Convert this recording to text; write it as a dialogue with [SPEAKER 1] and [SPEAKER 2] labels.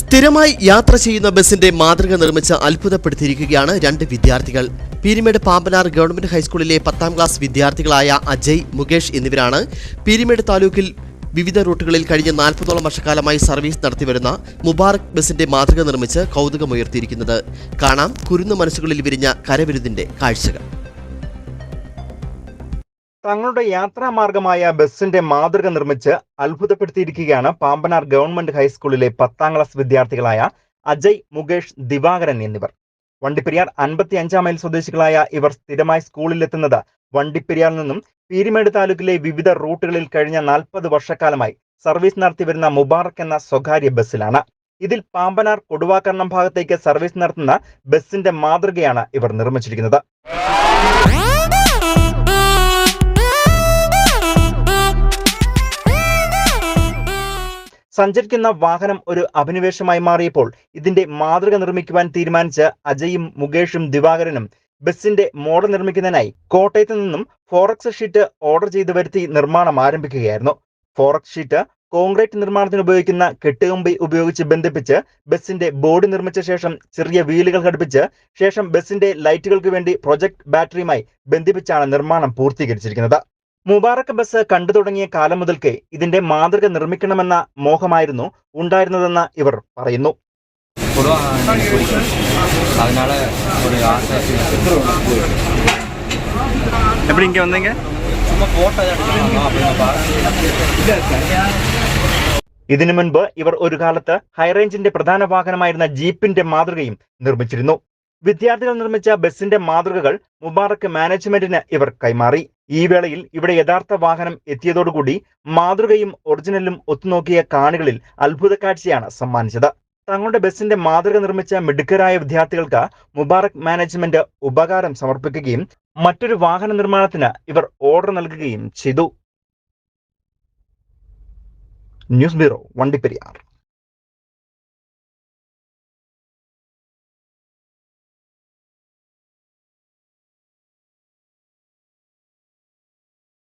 [SPEAKER 1] സ്ഥിരമായി യാത്ര ചെയ്യുന്ന ബസിന്റെ മാതൃക നിർമ്മിച്ച് അത്ഭുതപ്പെടുത്തിയിരിക്കുകയാണ് രണ്ട് വിദ്യാർത്ഥികൾ. പീരിമേട് പാമ്പനാർ ഗവൺമെന്റ് ഹൈസ്കൂളിലെ പത്താം ക്ലാസ് വിദ്യാർത്ഥികളായ അജയ് മുകേഷ് എന്നിവരാണ് പീരിമേട് താലൂക്കിൽ വിവിധ റൂട്ടുകളിൽ കഴിഞ്ഞ നാൽപ്പതോളം വർഷക്കാലമായി സർവീസ് നടത്തിവരുന്ന മുബാറക് ബസിന്റെ മാതൃക നിർമ്മിച്ച് കൗതുകമുയർത്തിയിരിക്കുന്നത്. കാണാം കുരുന്നു മനസ്സുകളിൽ വിരിഞ്ഞ കരവിരുതിന്റെ കാഴ്ചകൾ.
[SPEAKER 2] തങ്ങളുടെ യാത്രാമാർഗമായ ബസിന്റെ മാതൃക നിർമ്മിച്ച് അത്ഭുതപ്പെടുത്തിയിരിക്കുകയാണ് പാമ്പനാർ ഗവൺമെന്റ് ഹൈസ്കൂളിലെ പത്താം ക്ലാസ് വിദ്യാർത്ഥികളായ അജയ് മുകേഷ് ദിവാകരൻ എന്നിവർ. വണ്ടിപ്പെരിയാർ അൻപത്തി അഞ്ചാം മൈൽ സ്വദേശികളായ ഇവർ സ്ഥിരമായി സ്കൂളിലെത്തുന്നത് വണ്ടിപ്പെരിയാറിൽ നിന്നും പീരിമേട് താലൂക്കിലെ വിവിധ റൂട്ടുകളിൽ കഴിഞ്ഞ നാൽപ്പത് വർഷക്കാലമായി സർവീസ് നടത്തി വരുന്ന മുബാറക് എന്ന സ്വകാര്യ ബസ്സിലാണ്. ഇതിൽ പാമ്പനാർ കൊടുവാക്കരണം ഭാഗത്തേക്ക് സർവീസ് നടത്തുന്ന ബസ്സിന്റെ മാതൃകയാണ് ഇവർ നിർമ്മിച്ചിരിക്കുന്നത്. സഞ്ചരിക്കുന്ന വാഹനം ഒരു അഭിനിവേശമായി മാറിയപ്പോൾ ഇതിന്റെ മാതൃക നിർമ്മിക്കുവാൻ തീരുമാനിച്ച അജയും മുകേഷും ദിവാകരനും ബസിന്റെ മോഡൽ നിർമ്മിക്കുന്നതിനായി കോട്ടയത്ത് നിന്നും ഫോറക്സ് ഷീറ്റ് ഓർഡർ ചെയ്ത് വരുത്തി നിർമ്മാണം ആരംഭിക്കുകയായിരുന്നു. ഫോറക്സ് ഷീറ്റ് കോൺക്രീറ്റ് നിർമ്മാണത്തിന് ഉപയോഗിക്കുന്ന കെട്ടുകമ്പി ഉപയോഗിച്ച് ബന്ധിപ്പിച്ച് ബസിന്റെ ബോഡി നിർമ്മിച്ച ശേഷം ചെറിയ വീലുകൾ ഘടിപ്പിച്ച് ശേഷം ബസിന്റെ ലൈറ്റുകൾക്ക് വേണ്ടി പ്രൊജക്ട് ബാറ്ററിയുമായി ബന്ധിപ്പിച്ചാണ് നിർമ്മാണം പൂർത്തീകരിച്ചിരിക്കുന്നത്. മുബാറക് ബസ് കണ്ടു തുടങ്ങിയ കാലം മുതൽക്കേ ഇതിന്റെ മാതൃക നിർമ്മിക്കണമെന്ന മോഹമായിരുന്നു ഉണ്ടായിരുന്നതെന്ന് ഇവർ പറയുന്നു
[SPEAKER 3] கொடுவாங்க பிடிக்கும் அதனால ஒரு ஆசை
[SPEAKER 4] எப்படி இங்கே வந்தீங்க
[SPEAKER 3] சும்மா ஃபோட்டோ எடுக்கணும் அப்படின்னு பார்த்தேன்
[SPEAKER 2] ഇതിനു മുൻപ് ഇവർ ഒരു കാലത്ത് ഹൈറേഞ്ചിന്റെ പ്രധാന വാഹനമായിരുന്ന ജീപ്പിന്റെ മാതൃകയും നിർമ്മിച്ചിരുന്നു വിദ്യാർത്ഥികൾ നിർമ്മിച്ച ബസിന്റെ മാതൃകകൾ മുബാറക്ക് മാനേജ്മെന്റിന് ഇവർ കൈമാറി ഈ വേളയിൽ ഇവിടെ യഥാർത്ഥ വാഹനം എത്തിയതോടുകൂടി മാതൃകയും ഒറിജിനലും ഒത്തുനോക്കിയ കാണികളിൽ അത്ഭുത കാഴ്ചയാണ് സമ്മാനിച്ചത്. തങ്ങളുടെ ബസിന്റെ മാതൃക നിർമ്മിച്ച മിടുക്കരായ വിദ്യാർത്ഥികൾക്ക് മുബാറക് മാനേജ്മെന്റ് ഉപകാരം സമർപ്പിക്കുകയും മറ്റൊരു വാഹന നിർമ്മാണത്തിന് ഇവർ ഓർഡർ നൽകുകയും ചെയ്തു. News bureau Vandiperiyar.